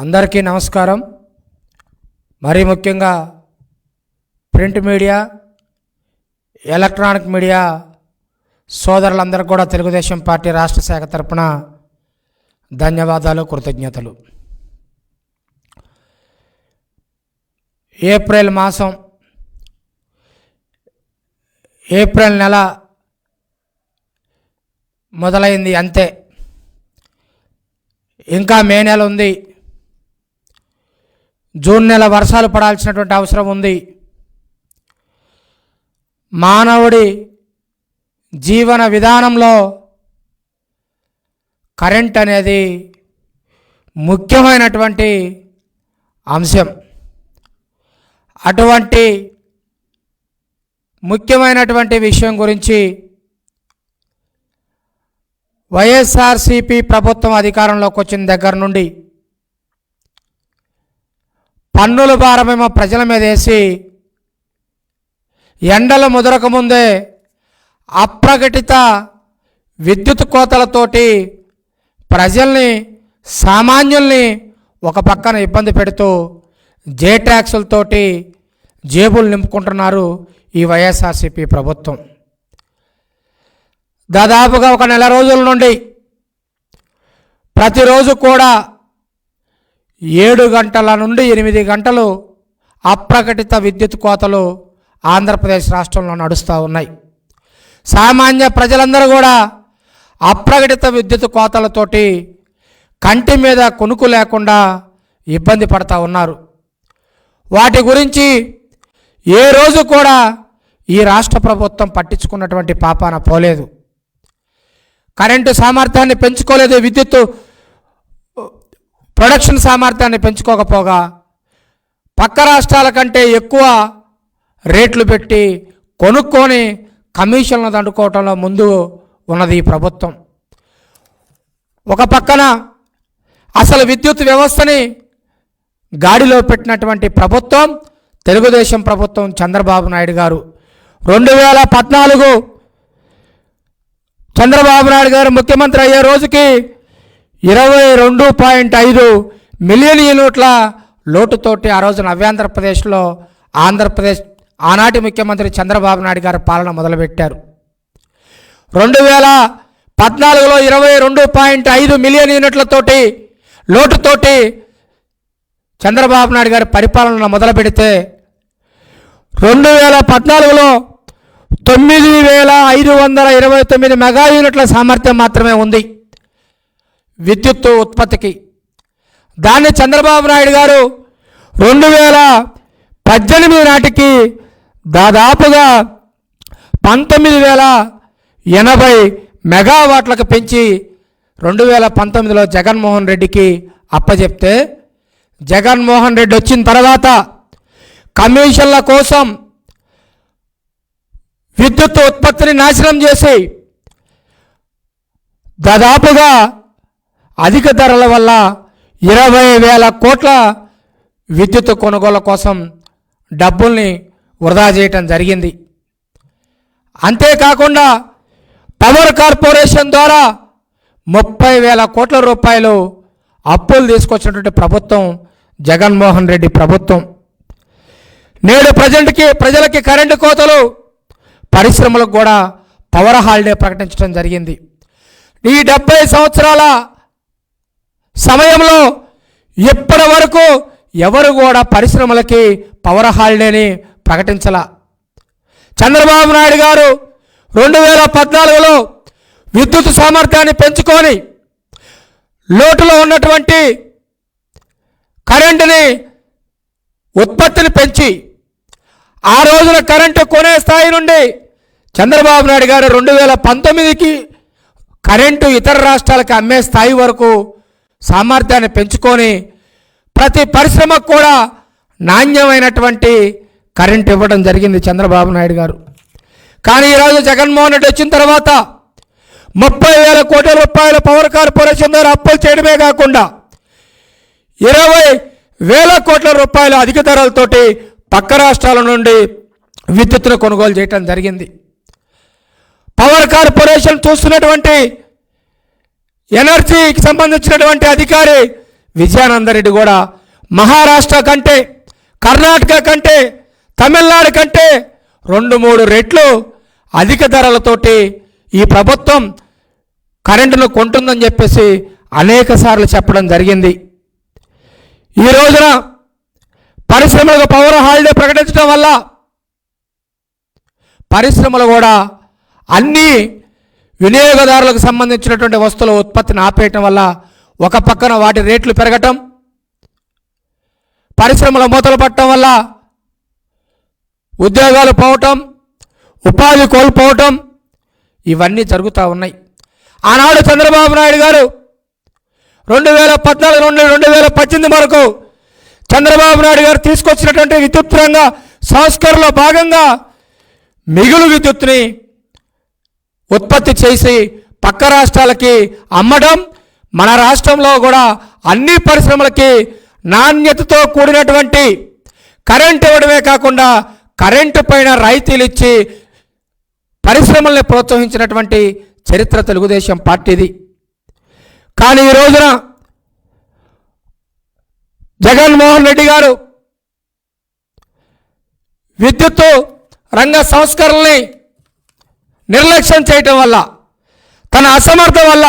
అందరికీ నమస్కారం. మరీ ముఖ్యంగా ప్రింట్ మీడియా ఎలక్ట్రానిక్ మీడియా సోదరులందరికీ కూడా తెలుగుదేశం పార్టీ రాష్ట్ర శాఖ తరపున ధన్యవాదాలు కృతజ్ఞతలు. ఏప్రిల్ మాసం ఏప్రిల్ నెల మొదలైంది అంతే. ఇంకా మే నెల ఉంది. జూన్ నెల వర్షాలు పడాల్సినటువంటి అవసరం ఉంది. మానవుడి జీవన విధానంలో కరెంట్ అనేది ముఖ్యమైనటువంటి అంశం. అటువంటి ముఖ్యమైనటువంటి విషయం గురించి వైఎస్ఆర్సిపి ప్రభుత్వం అధికారంలోకి వచ్చిన దగ్గర నుండి పన్నుల భారమేమో ప్రజల మీద వేసి ఎండలు ముదరకముందే అప్రకటిత విద్యుత్ కోతలతోటి ప్రజల్ని సామాన్యుల్ని ఒక పక్కన ఇబ్బంది పెడుతూ జే ట్యాక్సులతోటి జేబులు నింపుకుంటున్నారు ఈ వైఎస్ఆర్సీపీ ప్రభుత్వం. దాదాపుగా ఒక నెల రోజుల నుండి ప్రతిరోజు కూడా ఏడు గంటల నుండి ఎనిమిది గంటలు అప్రకటిత విద్యుత్ కోతలు ఆంధ్రప్రదేశ్ రాష్ట్రంలో నడుస్తూ ఉన్నాయి. సామాన్య ప్రజలందరూ కూడా అప్రకటిత విద్యుత్ కోతలతోటి కంటి మీద కొనుకు లేకుండా ఇబ్బంది పడతా ఉన్నారు. వాటి గురించి ఏ రోజు కూడా ఈ రాష్ట్ర ప్రభుత్వం పట్టించుకున్నటువంటి పాపాన పోలేదు. కరెంటు సామర్థ్యాన్ని పెంచుకోలేదు విద్యుత్ ప్రొడక్షన్ సామర్థ్యాన్ని పెంచుకోకపోగా పక్క రాష్ట్రాల కంటే ఎక్కువ రేట్లు పెట్టి కొనుక్కొని కమిషన్లు దండుకోవటంలో ముందు ఉన్నది ఈ ప్రభుత్వం. ఒక పక్కన అసలు విద్యుత్ వ్యవస్థని గాడిలో పెట్టినటువంటి ప్రభుత్వం తెలుగుదేశం ప్రభుత్వం చంద్రబాబు నాయుడు గారు. రెండు వేల పద్నాలుగు చంద్రబాబు నాయుడు గారు ముఖ్యమంత్రి అయ్యే రోజుకి ఇరవై రెండు పాయింట్ ఐదు మిలియన్ యూనిట్ల లోటుతోటి ఆ రోజు నవ్యాంధ్రప్రదేశ్లో ఆంధ్రప్రదేశ్ ఆనాటి ముఖ్యమంత్రి చంద్రబాబు నాయుడు గారు పాలన మొదలుపెట్టారు. రెండు వేల పద్నాలుగులో ఇరవై రెండు పాయింట్ ఐదు మిలియన్ యూనిట్లతోటి లోటుతోటి చంద్రబాబు నాయుడు గారి పరిపాలన మొదలు పెడితే రెండు వేల పద్నాలుగులో తొమ్మిది వేల ఐదు వందల ఇరవై తొమ్మిది మెగా యూనిట్ల సామర్థ్యం మాత్రమే ఉంది. విద్యుత్ ఉత్పత్తికి. దాన్ని చంద్రబాబు నాయుడు గారు రెండు వేల పద్దెనిమిది నాటికి దాదాపుగా పంతొమ్మిది వేల ఎనభై మెగావాట్లకు పెంచి రెండు వేల పంతొమ్మిదిలో జగన్మోహన్ రెడ్డికి అప్పచెప్తే జగన్మోహన్ రెడ్డి వచ్చిన తర్వాత కమిషన్ల కోసం విద్యుత్ ఉత్పత్తిని నాశనం చేసి దాదాపుగా అధిక ధరల వల్ల ఇరవై వేల కోట్ల విద్యుత్ కొనుగోలు కోసం డబ్బుల్ని వృధా చేయటం జరిగింది. అంతేకాకుండా పవర్ కార్పొరేషన్ ద్వారా ముప్పై వేల కోట్ల రూపాయలు అప్పులు తీసుకొచ్చినటువంటి ప్రభుత్వం జగన్మోహన్ రెడ్డి ప్రభుత్వం. నేడు ప్రజెంట్కి ప్రజలకి కరెంటు కోతలు పరిశ్రమలకు కూడా పవర్ హాలిడే ప్రకటించడం జరిగింది. ఈ డెబ్బై సంవత్సరాల సమయంలో ఇప్పటి వరకు ఎవరు కూడా పరిశ్రమలకి పవర్ హాలిడేని ప్రకటించాల. చంద్రబాబు నాయుడు గారు రెండు వేల పద్నాలుగులో విద్యుత్ సామర్థ్యాన్ని పెంచుకొని లోటులో ఉన్నటువంటి కరెంటుని ఉత్పత్తిని పెంచి ఆ రోజున కరెంటు కొనే స్థాయి నుండి చంద్రబాబు నాయుడు గారు రెండు వేల పంతొమ్మిదికి కరెంటు ఇతర రాష్ట్రాలకు అమ్మే స్థాయి వరకు సామర్థ్యాన్ని పెంచుకొని ప్రతి పరిశ్రమకు కూడా నాణ్యమైనటువంటి కరెంట్ ఇవ్వడం జరిగింది చంద్రబాబు నాయుడు గారు. కానీ ఈరోజు జగన్మోహన్ రెడ్డి వచ్చిన తర్వాత ముప్పై వేల కోట్ల రూపాయల పవర్ కార్పొరేషన్ ద్వారా అప్పులు చేయడమే కాకుండా ఇరవై వేల కోట్ల రూపాయల అధిక ధరలతోటి పక్క రాష్ట్రాల నుండి విద్యుత్తును కొనుగోలు చేయటం జరిగింది. పవర్ కార్పొరేషన్ చూస్తున్నటువంటి ఎనర్జీకి సంబంధించినటువంటి అధికారి విజయానందరెడ్డి కూడా మహారాష్ట్ర కంటే కర్ణాటక కంటే తమిళనాడు కంటే రెండు మూడు రెట్లు అధిక ధరలతోటి ఈ ప్రభుత్వం కరెంటును కొంటుందని చెప్పేసి అనేక సార్లు చెప్పడం జరిగింది. ఈ రోజున పరిశ్రమలకు పవర్ హాలిడే ప్రకటించడం వల్ల పరిశ్రమలు కూడా అన్నీ వినియోగదారులకు సంబంధించినటువంటి వస్తువుల ఉత్పత్తిని ఆపేయటం వల్ల ఒక పక్కన వాటి రేట్లు పెరగటం పరిశ్రమల మూతలు పట్టడం వల్ల ఉద్యోగాలు పోవటం ఉపాధి కోల్పోవటం ఇవన్నీ జరుగుతూ ఉన్నాయి. ఆనాడు చంద్రబాబు నాయుడు గారు రెండు వేల పద్నాలుగు నుండి రెండు వేల పద్దెనిమిది వరకు చంద్రబాబు నాయుడు గారు తీసుకొచ్చినటువంటి విద్యుత్ రంగ సంస్కరణలో భాగంగా మిగులు విద్యుత్ని ఉత్పత్తి చేసి పక్క రాష్ట్రాలకి అమ్మడం మన రాష్ట్రంలో కూడా అన్ని పరిశ్రమలకి నాణ్యతతో కూడినటువంటి కరెంట్ ఇవ్వడమే కాకుండా కరెంటు పైన రాయితీలు ఇచ్చి పరిశ్రమల్ని ప్రోత్సహించినటువంటి చరిత్ర తెలుగుదేశం పార్టీది. కానీ ఈ రోజున జగన్మోహన్ రెడ్డి గారు విద్యుత్ రంగ సంస్కరణల్ని నిర్లక్ష్యం చేయటం వల్ల తన అసమర్థ వల్ల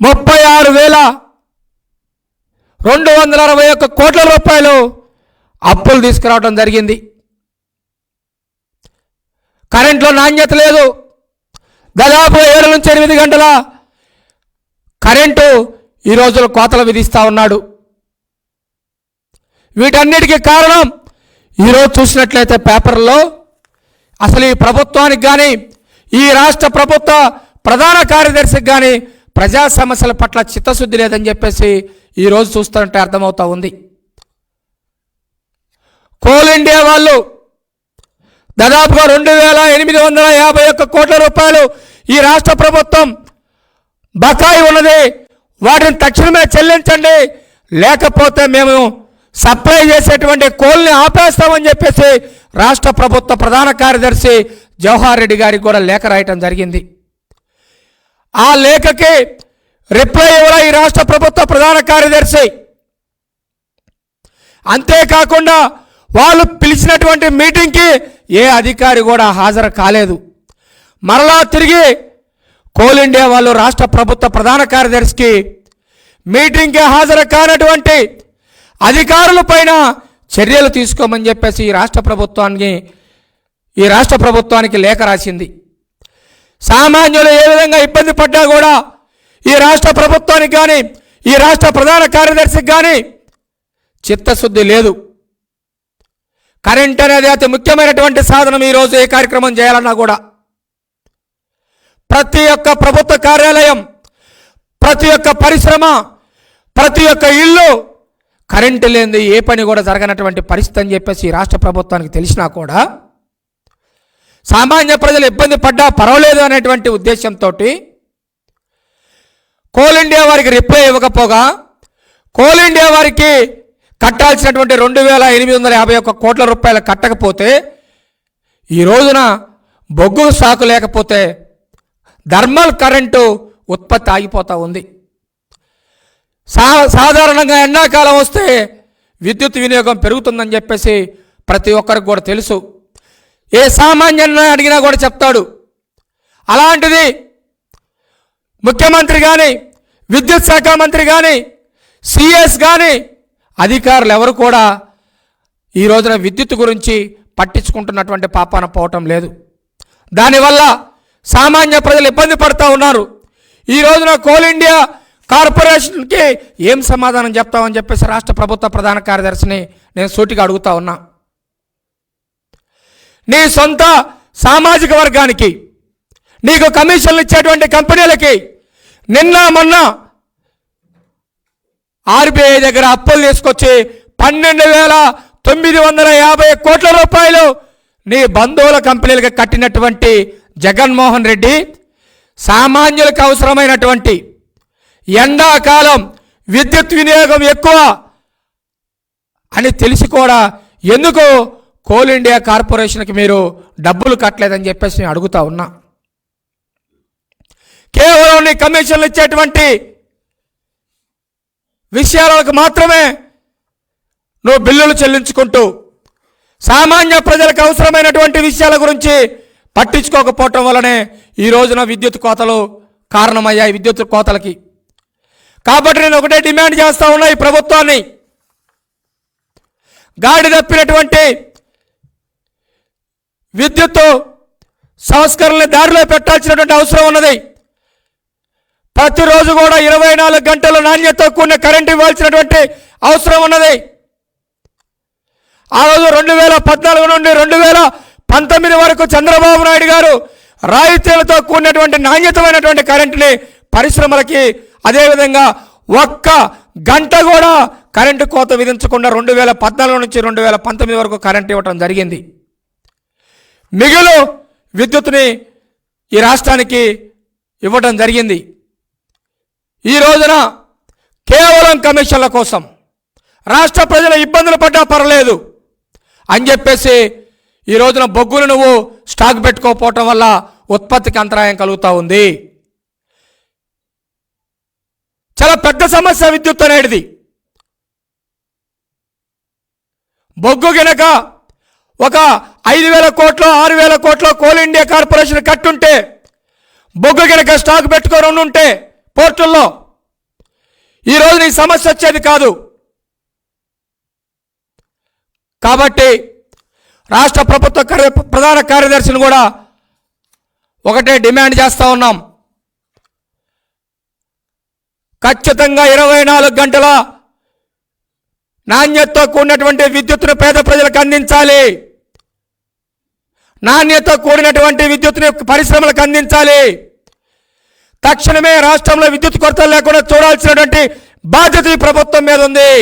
ముప్పై ఆరు వేల రెండు వందల అరవై ఒక్క కోట్ల రూపాయలు అప్పులు తీసుకురావడం జరిగింది. కరెంట్లో నాణ్యత లేదు. దాదాపు ఏడు నుంచి ఎనిమిది గంటల కరెంటు ఈ రోజులు కోతలు విధిస్తూ ఉన్నాడు. వీటన్నిటికీ కారణం ఈరోజు చూసినట్లయితే పేపర్లో అసలు ఈ ప్రభుత్వానికి కానీ ఈ రాష్ట్ర ప్రభుత్వ ప్రధాన కార్యదర్శికి కానీ ప్రజా సమస్యల పట్ల చిత్తశుద్ధి లేదని చెప్పేసి ఈరోజు చూస్తుంటే అర్థమవుతా ఉంది. కోల్ ఇండియా వాళ్ళు దాదాపుగా రెండు వేల ఎనిమిది వందల యాభై ఒక్క కోట్ల రూపాయలు ఈ రాష్ట్ర ప్రభుత్వం బకాయి ఉన్నది. వాటిని తక్షణమే చెల్లించండి. లేకపోతే మేము సప్లై చేసేటువంటి కోల్ని ఆపేస్తామని చెప్పేసి రాష్ట్ర ప్రభుత్వ ప్రధాన కార్యదర్శి జవహర్ రెడ్డి గారికి కూడా లేఖ రాయటం జరిగింది. ఆ లేఖకి రిప్లై ఇవ్వడం ఈ రాష్ట్ర ప్రభుత్వ ప్రధాన కార్యదర్శి. అంతేకాకుండా వాళ్ళు పిలిచినటువంటి మీటింగ్కి ఏ అధికారి కూడా హాజరు కాలేదు. మరలా తిరిగి కోల్ ఇండియా వాళ్ళు రాష్ట్ర ప్రభుత్వ ప్రధాన కార్యదర్శికి మీటింగ్కి హాజరు కానటువంటి అధికారుల పైన చర్యలు తీసుకోమని చెప్పేసి ఈ రాష్ట్ర ప్రభుత్వానికి ఈ రాష్ట్ర ప్రభుత్వానికి లేఖ రాసింది. సామాన్యులు ఏ విధంగా ఇబ్బంది పడ్డా కూడా ఈ రాష్ట్ర ప్రభుత్వానికి కానీ ఈ రాష్ట్ర ప్రధాన కార్యదర్శికి కానీ చిత్తశుద్ధి లేదు. కరెంట్ అనేది అతి ముఖ్యమైనటువంటి సాధనం ఈరోజు ఏ కార్యక్రమం చేయాలన్నా కూడా. ప్రతి ఒక్క ప్రభుత్వ కార్యాలయం ప్రతి ఒక్క పరిశ్రమ ప్రతి ఒక్క ఇల్లు కరెంటు లేనిది ఏ పని కూడా జరగనటువంటి పరిస్థితి అని చెప్పేసి రాష్ట్ర ప్రభుత్వానికి తెలిసినా కూడా సామాన్య ప్రజలు ఇబ్బంది పడ్డా పర్వాలేదు అనేటువంటి ఉద్దేశంతో కోల్ ఇండియా వారికి రిప్లై ఇవ్వకపోగా కోల్ ఇండియా వారికి కట్టాల్సినటువంటి రెండు వేల ఎనిమిది వందల యాభై ఒక్క కోట్ల రూపాయలు కట్టకపోతే ఈ రోజున బొగ్గు సాకు లేకపోతే థర్మల్ కరెంటు ఉత్పత్తి ఆగిపోతూ ఉంది. సా సాధారణంగా ఎండాకాలం వస్తే విద్యుత్ వినియోగం పెరుగుతుందని చెప్పేసి ప్రతి ఒక్కరికి కూడా తెలుసు. ఏ సామాన్యుని అడిగినా కూడా చెప్తాడు. అలాంటిది ముఖ్యమంత్రి కానీ విద్యుత్ శాఖ మంత్రి కానీ సిఎస్ కానీ అధికారులు ఎవరు కూడా ఈ రోజున విద్యుత్ గురించి పట్టించుకుంటున్నటువంటి పాపాన పోవటం లేదు. దానివల్ల సామాన్య ప్రజలు ఇబ్బంది పడుతూ ఉన్నారు. ఈ రోజున కోల్ ఇండియా కార్పొరేషన్కి ఏం సమాధానం చెప్తామని చెప్పేసి రాష్ట్ర ప్రభుత్వ ప్రధాన కార్యదర్శిని నేను సూటిగా అడుగుతా ఉన్నా. నీ సొంత సామాజిక వర్గానికి నీకు కమిషన్లు ఇచ్చేటువంటి కంపెనీలకి నిన్న మొన్న ఆర్బీఐ దగ్గర అప్పులు తీసుకొచ్చి పన్నెండు వేల తొమ్మిది వందల యాభై కోట్ల రూపాయలు నీ బంధువుల కంపెనీలకు కట్టినటువంటి జగన్మోహన్ రెడ్డి సామాన్యులకు అవసరమైనటువంటి ఎండాకాలం విద్యుత్ వినియోగం ఎక్కువ అని తెలిసి కూడా ఎందుకు కోల్ ఇండియా కార్పొరేషన్కి మీరు డబ్బులు కట్టలేదని చెప్పేసి నేను అడుగుతా ఉన్నా. కేవలం నీ కమిషన్లు ఇచ్చేటువంటి విషయాలకు మాత్రమే నువ్వు బిల్లులు చెల్లించుకుంటూ సామాన్య ప్రజలకు అవసరమైనటువంటి విషయాల గురించి పట్టించుకోకపోవటం వల్లనే ఈ రోజున విద్యుత్ కోతలు కారణమయ్యాయి విద్యుత్ కోతలకి. కాబట్టి నేను ఒకటే డిమాండ్ చేస్తా ఉన్నా ఈ ప్రభుత్వాన్ని. గాడి తప్పినటువంటి విద్యుత్ సంస్కరణలు దారిలో పెట్టాల్సినటువంటి అవసరం ఉన్నది. ప్రతిరోజు కూడా ఇరవై నాలుగు గంటల నాణ్యత కూడిన కరెంట్ ఇవ్వాల్సినటువంటి అవసరం ఉన్నది. ఆ రోజు రెండు వేల పద్నాలుగు నుండి రెండు వేల పంతొమ్మిది వరకు చంద్రబాబు నాయుడు గారు రాయితీలతో కూడినటువంటి నాణ్యతమైనటువంటి కరెంటుని పరిశ్రమలకి అదేవిధంగా ఒక్క గంట కూడా కరెంటు కోత విధించకుండా రెండు వేల పద్నాలుగు నుంచి రెండు వేల పంతొమ్మిది వరకు కరెంట్ ఇవ్వటం జరిగింది. మిగిలిన విద్యుత్ని ఈ రాష్ట్రానికి ఇవ్వటం జరిగింది. ఈ రోజున కేవలం కమిషన్ల కోసం రాష్ట్ర ప్రజల ఇబ్బందులు పడ్డా పర్లేదు అని చెప్పేసి ఈ రోజున బొగ్గులు నువ్వు స్టాక్ పెట్టుకోకపోవటం వల్ల ఉత్పత్తికి అంతరాయం కలుగుతూ ఉంది. చాలా పెద్ద సమస్య విద్యుత్ అనేది బొగ్గు గనక ఒక ఐదు వేల కోట్లు ఆరు వేల కోట్లు కోల్ ఇండియా కార్పొరేషన్ కట్టుంటే బొగ్గు గనక స్టాక్ పెట్టుకొని ఉంటే పోర్టుల్లో ఈరోజు నీ సమస్య వచ్చేది కాదు. కాబట్టి రాష్ట్ర ప్రభుత్వ కార్య- ప్రధాన కార్యదర్శిని కూడా ఒకటే డిమాండ్ చేస్తూ ఉన్నాం. ఖచ్చితంగా ఇరవై నాలుగు గంటల నాణ్యతతో కూడినటువంటి విద్యుత్తును పేద ప్రజలకు అందించాలి. నాణ్యతతో కూడినటువంటి విద్యుత్తుని పరిశ్రమలకు అందించాలి. తక్షణమే రాష్ట్రంలో విద్యుత్ కొరత లేకుండా చూడాల్సినటువంటి బాధ్యత ఈ ప్రభుత్వం మీద ఉంది.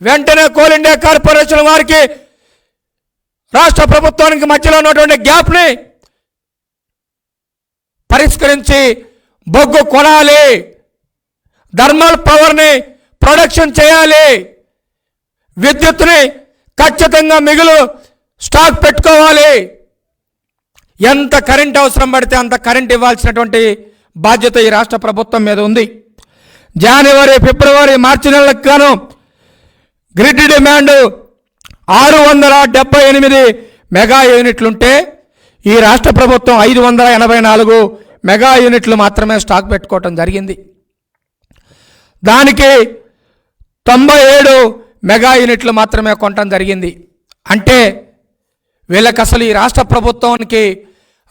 వెంటనే కోల్ ఇండియా కార్పొరేషన్ వారికి రాష్ట్ర ప్రభుత్వానికి మధ్యలో ఉన్నటువంటి గ్యాప్ని పరిష్కరించి బొగ్గు కొనాలి. థర్మల్ పవర్ని ప్రొడక్షన్ చేయాలి. విద్యుత్ని ఖచ్చితంగా మిగులు స్టాక్ పెట్టుకోవాలి. ఎంత కరెంట్ అవసరం పడితే అంత కరెంట్ ఇవ్వాల్సినటువంటి బాధ్యత ఈ రాష్ట్ర ప్రభుత్వం మీద ఉంది. జనవరి ఫిబ్రవరి మార్చి నెలలకు గాను గ్రిడ్ డిమాండ్ ఆరు వందల డెబ్బై ఎనిమిది మెగా యూనిట్లుంటే ఈ రాష్ట్ర ప్రభుత్వం ఐదు వందల ఎనభై నాలుగు మెగా యూనిట్లు మాత్రమే స్టాక్ పెట్టుకోవటం జరిగింది. దానికి తొంభై ఏడు మెగా యూనిట్లు మాత్రమే కొనటం జరిగింది. అంటే వీళ్ళకి అసలు ఈ రాష్ట్ర ప్రభుత్వానికి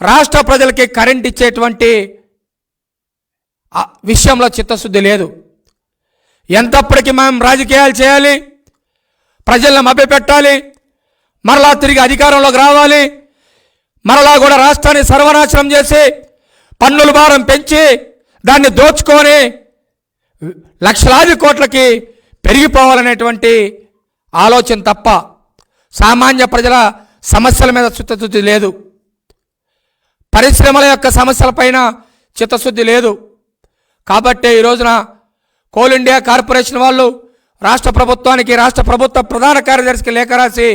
రాష్ట్ర ప్రజలకి కరెంట్ ఇచ్చేటువంటి విషయంలో చిత్తశుద్ధి లేదు. ఎంతప్పటికీ మనం రాజకీయాలు చేయాలి? ప్రజలను మభ్యపెట్టాలి? మరలా తిరిగి అధికారంలోకి రావాలి? మరలా కూడా రాష్ట్రాన్ని సర్వనాశనం చేసి పన్నుల భారం పెంచి దాన్ని దోచుకొని లక్షలాది కోట్లకి పెరిగిపోవాలనేటువంటి ఆలోచన తప్ప సామాన్య ప్రజల సమస్యల మీద చిత్తశుద్ధి లేదు. పరిశ్రమల యొక్క సమస్యలపైన చిత్తశుద్ధి లేదు. కాబట్టి ఈ రోజున కోల్ ఇండియా కార్పొరేషన్ వాళ్ళు రాష్ట్ర ప్రభుత్వానికి రాష్ట్ర ప్రభుత్వ ప్రధాన కార్యదర్శికి లేఖ రాసి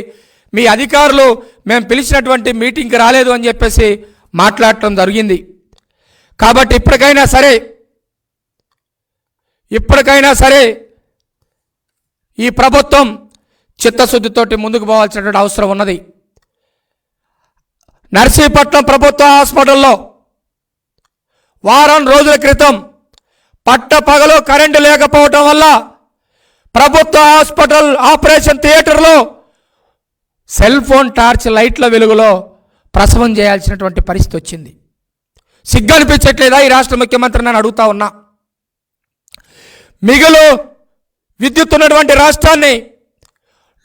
మీ అధికారులు మేము పిలిచినటువంటి మీటింగ్కి రాలేదు అని చెప్పేసి మాట్లాడటం జరిగింది. కాబట్టి ఇప్పటికైనా సరే ఇప్పటికైనా సరే ఈ ప్రభుత్వం చిత్తశుద్ధితోటి ముందుకు పోవాల్సినటువంటి అవసరం ఉన్నది. నర్సీపట్నం ప్రభుత్వ హాస్పిటల్లో వారం రోజుల క్రితం పట్ట పగలు కరెంటు లేకపోవటం వల్ల ప్రభుత్వ హాస్పిటల్ ఆపరేషన్ థియేటర్లో సెల్ ఫోన్ టార్చ్ లైట్ల వెలుగులో ప్రసవం చేయాల్సినటువంటి పరిస్థితి వచ్చింది. సిగ్గు అనిపించట్లేదా ఈ రాష్ట్ర ముఖ్యమంత్రి నన్ను అడుగుతా ఉన్నా. మిగులు విద్యుత్ ఉన్నటువంటి రాష్ట్రాన్ని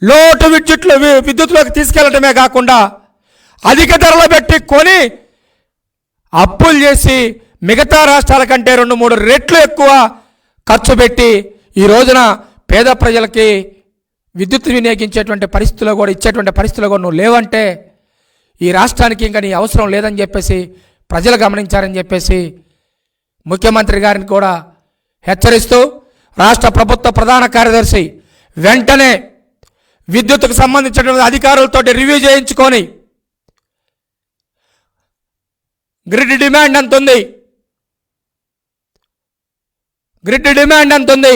లోటు విద్యుత్లో విద్యుత్లోకి తీసుకెళ్ళడమే కాకుండా అధిక ధరలు పెట్టి కొని అప్పులు చేసి మిగతా రాష్ట్రాల కంటే రెండు మూడు రెట్లు ఎక్కువ ఖర్చు పెట్టి ఈ రోజున పేద ప్రజలకి విద్యుత్ వినియోగించేటువంటి పరిస్థితుల్లో కూడా ఇచ్చేటువంటి పరిస్థితుల్లో కూడా నువ్వు లేవంటే ఈ రాష్ట్రానికి ఇంకా నీ అవసరం లేదని చెప్పేసి ప్రజలు గమనించారని చెప్పేసి ముఖ్యమంత్రి గారిని కూడా హెచ్చరిస్తూ రాష్ట్ర ప్రభుత్వ ప్రధాన కార్యదర్శి వెంటనే విద్యుత్కు సంబంధించినటువంటి అధికారులతో రివ్యూ చేయించుకొని గ్రిడ్ డిమాండ్ ఎంత ఉంది? గ్రిడ్ డిమాండ్ ఎంత ఉంది?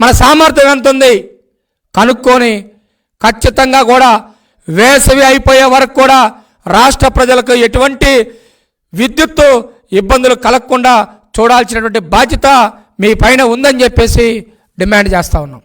మన సామర్థ్యం ఎంత ఉంది? కనుక్కొని ఖచ్చితంగా కూడా వేసవి అయిపోయే వరకు కూడా రాష్ట్ర ప్రజలకు ఎటువంటి విద్యుత్తు ఇబ్బందులు కలగకుండా చూడాల్సినటువంటి బాధ్యత మీ పైన ఉందని చెప్పేసి డిమాండ్ చేస్తా ఉన్నాం.